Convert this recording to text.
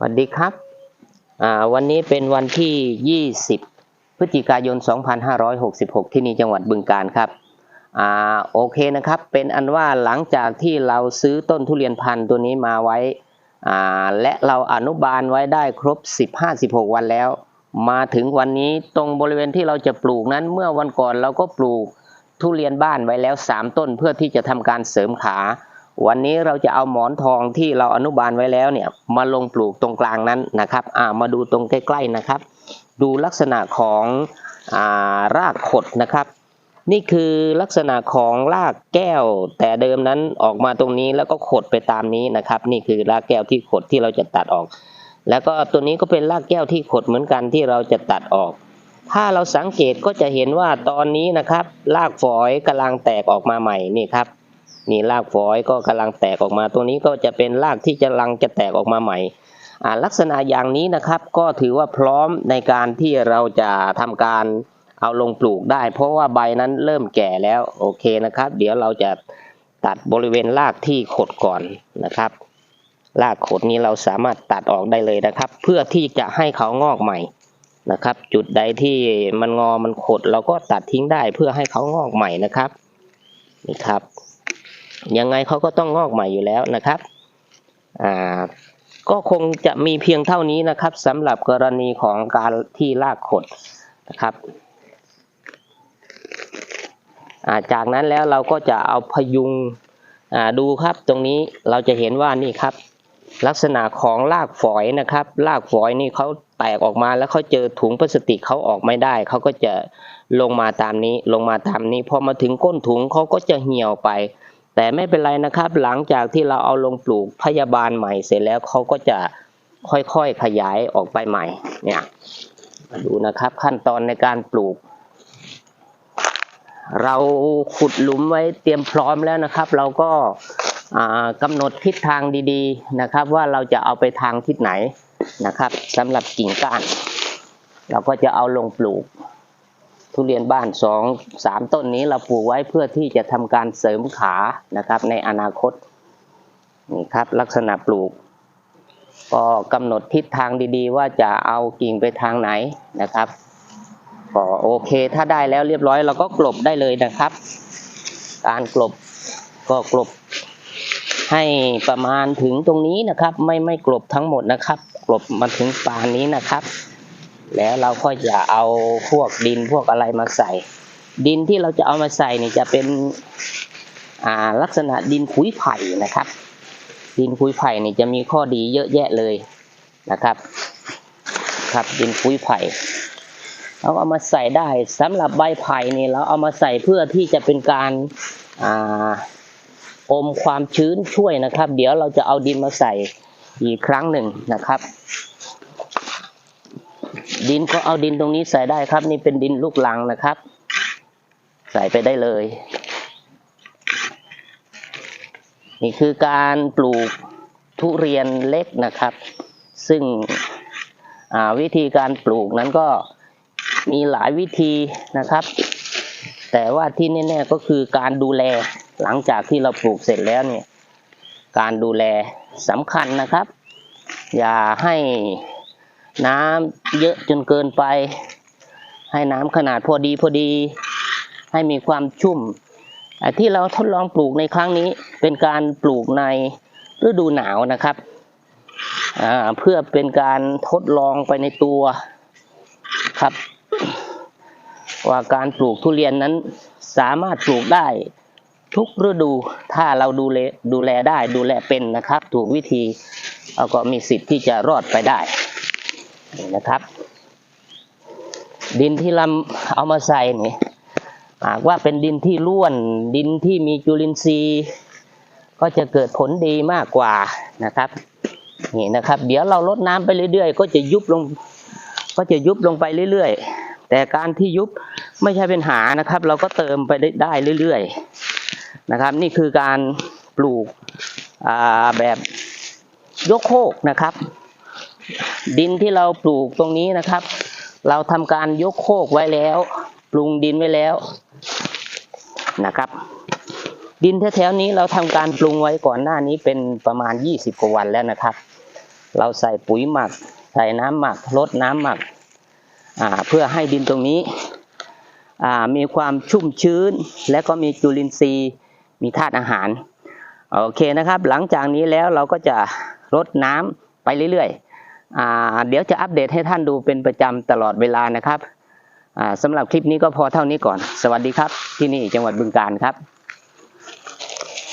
สวัสดีครับอ่าวันนี้เป็นวันที่ 20 พฤศจิกายน 2566 ที่นี่จังหวัดบึงกาฬครับอ่าโอเคนะครับ เป็นอันว่าหลังจากที่เราซื้อต้นทุเรียนพันธุ์ตัวนี้มาไว้อ่าและเราอนุบาลไว้ได้ครบ 15-16 วันแล้ว มาถึงวันนี้ตรงบริเวณที่เราจะปลูกนั้นเมื่อวันก่อนเราก็ปลูกทุเรียนบ้านไว้แล้ว 3 ต้นเพื่อที่จะทำการเสริมขา วันนี้เราจะเอาหมอนทองที่เราอนุบาลไว้แล้วเนี่ยมาลงปลูกตรงกลางนั้นนะครับอ่ามาดูตรงใกล้ๆนะครับ ดูลักษณะของอ่ารากขดนะครับ นี่คือลักษณะของรากแก้ว แต่เดิมนั้นออกมาตรงนี้แล้วก็ขดไปตามนี้นะครับ นี่คือรากแก้วที่ขดที่เราจะตัดออก แล้วก็ตัวนี้ก็เป็นรากแก้วที่ขดเหมือนกันที่เราจะตัดออกถ้าเราสังเกตก็จะเห็นว่าตอนนี้นะครับรากฝอยกำลังแตกออกมาใหม่นี่ครับ นี่รากฝอยก็กำลังแตกออกมา ตัวนี้ก็จะเป็นรากที่กำลังจะแตกออกมาใหม่ลักษณะอย่างนี้นะครับก็ถือว่าพร้อมในการที่เราจะทำการเอาลงปลูกได้ เพราะว่าใบนั้นเริ่มแก่แล้วโอเคนะครับ เดี๋ยวเราจะตัดบริเวณรากที่ขดก่อนนะครับรากขดนี้เราสามารถตัดออกได้เลยนะครับ เพื่อที่จะให้เขางอกใหม่นะครับ จุดใดที่มันงอมันขดเราก็ตัดทิ้งได้เพื่อให้เขางอกใหม่นะครับนี่ครับ ยังไงเขาก็ต้องงอกใหม่อยู่แล้วนะครับอ่าก็คงจะมีเพียงเท่านี้นะครับสำหรับกรณีของการที่รากขดนะครับาจากนั้นแล้วเราก็จะเอาพยุงดูครับตรงนี้เราจะเห็นว่านี่ครับ ลักษณะของรากฝอยนะครับรากฝอยนี่เขาแตกออกมาแล้วเขาเจอถุงพลาสติกเขาออกไม่ได้เขาก็จะลงมาตามนี้ลงมาตามนี้พอมาถึงก้นถุงเขาก็จะเหี่ยวไป แต่ไม่เป็นไรนะครับ หลังจากที่เราเอาลงปลูกพยาบาลใหม่เสร็จแล้วเขาก็จะค่อยๆขยายออกไปใหม่ เนี่ยมาดูนะครับขั้นตอนในการปลูก เราขุดหลุมไว้เตรียมพร้อมแล้วนะครับ เราก็กำหนดทิศทางดีๆนะครับ ว่าเราจะเอาไปทางทิศไหนนะครับสำหรับกิ่งก้าน เราก็จะเอาลงปลูก ทุเรียนบ้านสองสามต้นนี้เราปลูกไว้เพื่อที่จะทำการเสริมขานะครับในอนาคตนี่ครับลักษณะปลูก ก็กำหนดทิศทางดีๆ ว่าจะเอากิ่งไปทางไหนนะครับก็โอเคถ้าได้แล้วเรียบร้อยเราก็กลบได้เลยนะครับ การกลบก็กลบให้ประมาณถึงตรงนี้นะครับ ไม่ไม่กลบทั้งหมดนะครับ กลบมาถึงปานนี้นะครับ แล้วเราก็จะเอาพวกดินพวกอะไรมาใส่ ดินที่เราจะเอามาใส่นี่จะเป็นอ่าลักษณะดินขุยไผ่นะครับ ดินขุยไผ่นี่จะมีข้อดีเยอะแยะเลยนะครับ ครับดินขุยไผ่เราเอามาใส่ได้สำหรับใบไผ่นี่เราเอามาใส่เพื่อที่จะเป็นการอ่าอมความชื้นช่วยนะครับ เดี๋ยวเราจะเอาดินมาใส่อีกครั้งหนึ่งนะครับ ดินก็เอาดินตรงนี้ใส่ได้ครับ นี่เป็นดินลูกลังนะครับ ใส่ไปได้เลย นี่คือการปลูกทุเรียนเล็กนะครับ ซึ่งวิธีการปลูกนั้นก็มีหลายวิธีนะครับ แต่ว่าที่แน่ๆก็คือการดูแลหลังจากที่เราปลูกเสร็จแล้วเนี่ย การดูแลสำคัญนะครับ อย่าให้ น้ำเยอะจนเกินไป ให้น้ำขนาดพอดีพอดี ให้มีความชุ่มอะที่เราทดลองปลูกในครั้งนี้เป็นการปลูกในฤดูหนาวนะครับ เพื่อเป็นการทดลองไปในตัวครับ ว่าการปลูกทุเรียนนั้นสามารถปลูกได้ทุกฤดูถ้าเราดูแลดูแลได้ดูแลเป็นนะครับ ถูกวิธีเราก็มีสิทธิ์ที่จะรอดไปได้ นี่นะครับ ดินที่เราเอามาใส่นี่หากว่าเป็นดินที่ร่วน ดินที่มีจุลินทรีย์ ก็จะเกิดผลดีมากกว่านะครับนี่นะครับ เดี๋ยวเราลดน้ำไปเรื่อยๆ ก็จะยุบลง ก็จะยุบลงไปเรื่อยๆ แต่การที่ยุบไม่ใช่เป็นหานะครับ เราก็เติมไปได้เรื่อยๆนะครับ นี่คือการปลูกแบบยกโคกนะครับ ดินที่เราปลูกตรงนี้นะครับ เราทำการยกโคกไว้แล้ว ปรุงดินไว้แล้วนะครับ ดินแถวๆนี้เราทำการปรุงไว้ก่อนหน้านี้เป็นประมาณ 20 กว่าวันแล้วนะครับ เราใส่ปุ๋ยหมัก ใส่น้ำหมักลดน้ำหมักเพื่อให้ดินตรงนี้มีความชุ่มชื้น และก็มีจุลินทรีย์ มีธาตุอาหาร โอเคนะครับ หลังจากนี้แล้วเราก็จะรดน้ำไปเรื่อยๆ เดี๋ยวจะอัปเดตให้ท่านดูเป็นประจำตลอดเวลานะครับสำหรับคลิปนี้ก็พอเท่านี้ก่อน สวัสดีครับ ที่นี่จังหวัดบึงกาฬครับ